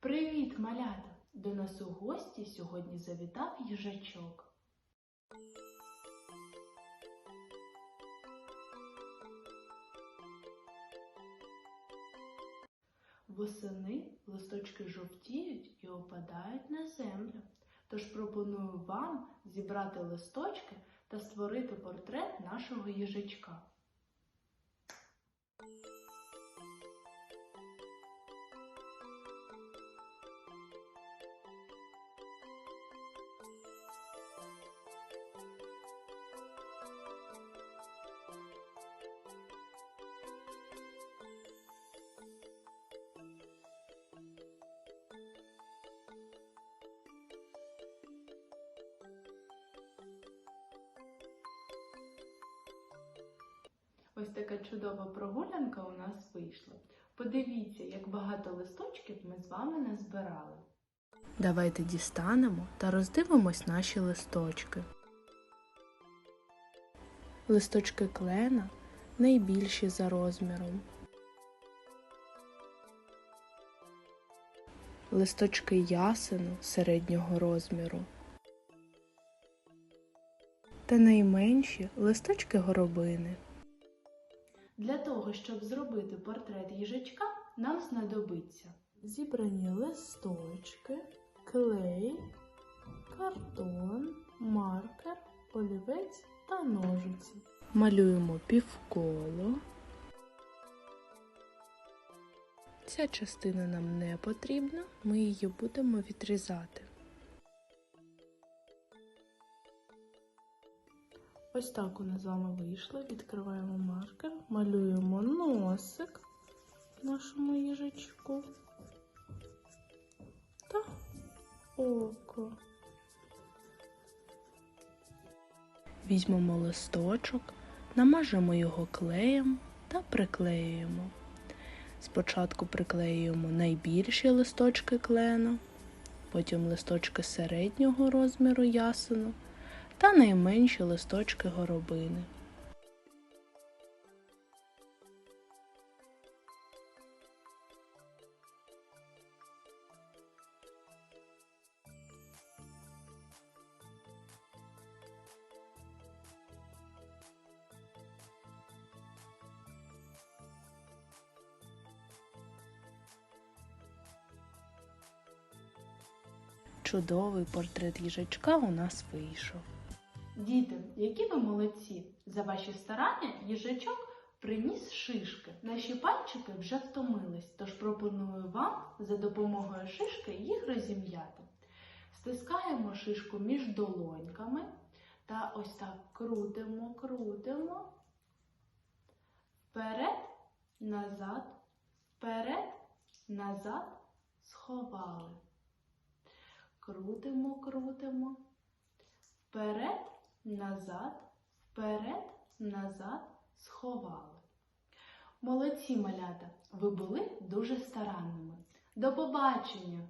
Привіт, малята! До нас у гості сьогодні завітав їжачок. Восени листочки жовтіють і опадають на землю. Тож пропоную вам зібрати листочки та створити портрет нашого їжачка. Ось така чудова прогулянка у нас вийшла. Подивіться, як багато листочків ми з вами назбирали. Давайте дістанемо та роздивимось наші листочки. Листочки клена найбільші за розміром. Листочки ясену середнього розміру. Та найменші листочки горобини. Для того, щоб зробити портрет їжачка, нам знадобиться зібрані листочки, клей, картон, маркер, олівець та ножиці. Малюємо півколо. Ця частина нам не потрібна, ми її будемо відрізати. Ось так у нас з вами вийшло. Відкриваємо маркер, малюємо носик нашому їжачку та око. Візьмемо листочок, намажемо його клеєм та приклеюємо. Спочатку приклеюємо найбільші листочки клена, потім листочки середнього розміру ясену та найменші листочки горобини. Чудовий портрет їжачка у нас вийшов. Діти, які ви молодці! За ваші старання їжачок приніс шишки. Наші пальчики вже втомились, тож пропоную вам за допомогою шишки їх розім'яти. Стискаємо шишку між долоньками та ось так крутимо, крутимо. Вперед, назад, вперед, назад, сховали. Крутимо, крутимо. Вперед, назад, вперед, назад, сховали. Молодці малята, ви були дуже старанними. До побачення!